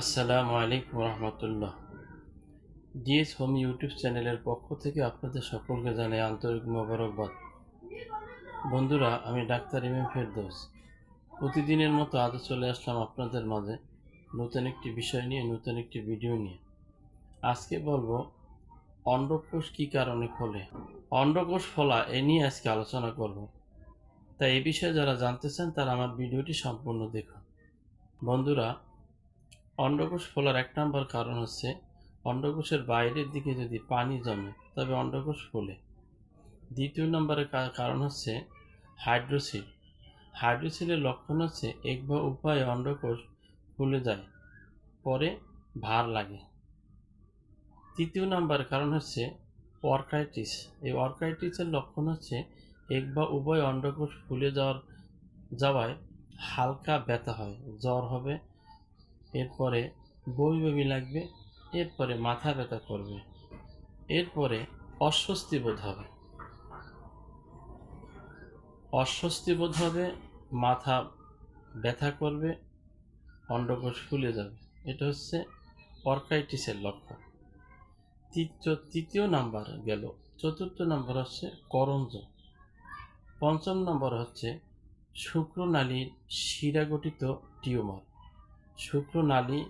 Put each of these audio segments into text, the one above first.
আসসালামু আলাইকুম রহমতুল্লাহ। DS home YouTube চ্যানেলের পক্ষ থেকে আপনাদের সকলকে জানাই আন্তরিক মোবারকবাদ। বন্ধুরা, আমি ডাক্তার এম ফেরদৌস। প্রতিদিনের মতো আজও চলে আসলাম আপনাদের মাঝে নতুন একটি বিষয় নিয়ে, নতুন একটি ভিডিও নিয়ে। আজকে বলব, অন্ডকোষ কী কারণে ফলে? অন্ডকোষ ফলা এ নিয়ে আজকে আলোচনা করব। তাই এ বিষয়ে যারা জানতে চান, তারা আমার ভিডিওটি সম্পূর্ণ দেখুন। বন্ধুরা অন্ডকোষ ফোলার এক নম্বর কারণ হচ্ছে অন্ডকোষের বাইরের দিকে যদি পানি জমে, তবে অন্ডকোষ ফোলে। দ্বিতীয় নম্বরের কারণ হচ্ছে হাইড্রোসিল। হাইড্রোসিলের লক্ষণ হচ্ছে এক বা উপায়ে অন্ডকোষ ফুলে যায়, পরে ভার লাগে। তৃতীয় নম্বর কারণ হচ্ছে অর্কাইটিস। এই অর্কাইটিসের লক্ষণ হচ্ছে এক বা উভয় অন্ডকোষ ফুলে যাওয়ার, যাওয়ায় হালকা ব্যথা হয়, জ্বর হবে এরপরে বমি বমি লাগবে, এরপরে মাথা ব্যথা করবে, এরপরে অস্বস্তি বোধ হবে। অস্বস্তি বোধ হবে, মাথা ব্যথা করবে, অন্ডকোষ ফুলে যাবে। এটা হচ্ছে অর্কাইটিসের লক্ষণ। তৃতীয় তৃতীয় নাম্বার গেল। চতুর্থ নাম্বার হচ্ছে করঞ্জ। পঞ্চম নম্বর হচ্ছে শুক্রনালীর শিরাগঠিত টিউমার। শুক্রনালী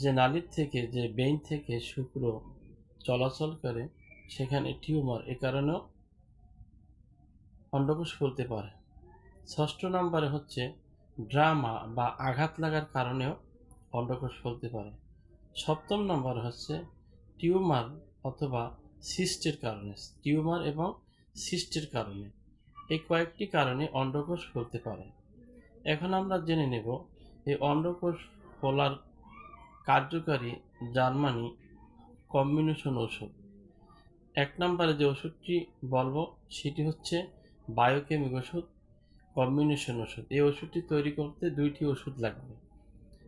যে নালীর থেকে, যে বেইন থেকে শুক্র চলাচল করে, সেখানে টিউমার এ কারণেও অন্ডকোষ ফুলতে পারে। ষষ্ঠ নম্বরে হচ্ছে ড্রামা বা আঘাত লাগার কারণেও অন্ডকোষ ফুলতে পারে। সপ্তম নম্বর হচ্ছে টিউমার অথবা সিস্টের কারণে, টিউমার এবং সিস্টের কারণে। এই কয়েকটি কারণে অন্ডকোষ ফুলতে পারে। এখন আমরা জেনে নেব এই অন্ডকোষ ফোলার কার্যকারী জার্মানি কম্বিনেশন ওষুধ এক নম্বরে যে ওষুধটি বলব, সেটি হচ্ছে বায়োকেমিক ওষুধ কম্বিনেশন ওষুধ এই ওষুধটি তৈরি করতে দুইটি ওষুধ লাগবে।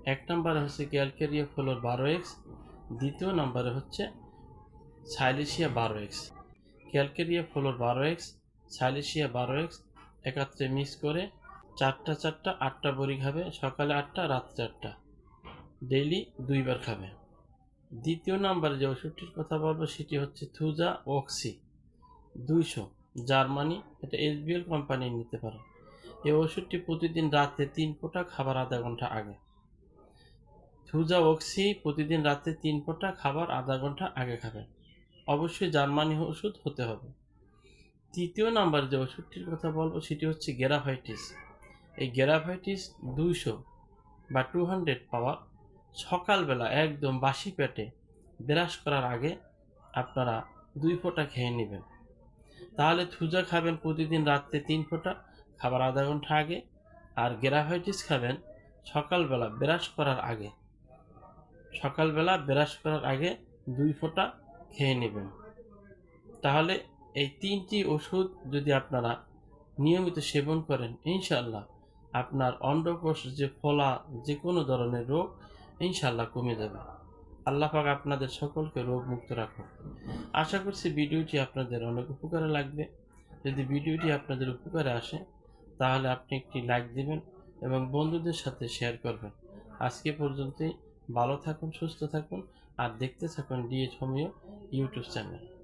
এক নম্বরে হচ্ছে ক্যালকেরিয়া ফ্লোর বারো এক্স, দ্বিতীয় নম্বরে হচ্ছে সাইলেশিয়া বারো এক্স। ক্যালকেরিয়া ফ্লোর বারো এক্স সাইলেশিয়া বারো এক্স একাত্রে মিক্স করে চারটা চারটা, আটটা বড়ি খাবে, সকালে আটটা, রাত্রে চারটা। ডেইলি দুইবার খাবে। দ্বিতীয় নাম্বার যে ওষুধটির কথা বলব, সেটি হচ্ছে থুজা অক্সি দুইশো। জার্মানি, এটা এসবিএল কোম্পানি নিতে পারো। এই ওষুধটি প্রতিদিন রাতে তিন ফোঁটা, খাবার আধা ঘণ্টা আগে। থুজা অক্সি প্রতিদিন রাতে তিন ফোঁটা, খাবার আধা ঘণ্টা আগে খাবে। অবশ্যই জার্মানি ওষুধ হতে হবে। তৃতীয় নাম্বার যে ওষুধটির কথা বলব, সেটি হচ্ছে গ্যারাফাইটিস। এই গ্যারাফাইটিস দুইশো বা টু হান্ড্রেড পাওয়া সকালবেলা একদম বাসি পেটে ব্রাশ করার আগে আপনারা দুই ফোঁটা খেয়ে নেবেন। তাহলে থুজা খাবেন প্রতিদিন রাত্রে তিন ফোঁটা, খাবার আধা ঘণ্টা আগে, আর গ্যারাফাইটিস খাবেন সকালবেলা ব্রাশ করার আগে। সকালবেলা ব্রাশ করার আগে দুই ফোঁটা খেয়ে নেবেন। তাহলে এই তিনটি ওষুধ যদি আপনারা নিয়মিত সেবন করেন ইনশাল্লাহ আপনার অন্ডকোষ যে ফলা যে কোনো ধরনের রোগ ইনশাল্লাহ কমে যাবে। আল্লাহ পাক আপনাদের সকলকে রোগ মুক্ত রাখুন আশা করছি ভিডিওটি আপনাদের অনেক উপকারে লাগবে। যদি ভিডিওটি আপনাদের উপকারে আসে, তাহলে আপনি একটি লাইক দিবেন এবং বন্ধুদের সাথে শেয়ার করবেন। আজকে পর্যন্তই। ভালো থাকুন, সুস্থ থাকুন। আর দেখতে থাকুন ডিএচ হোমিও ইউটিউব চ্যানেল।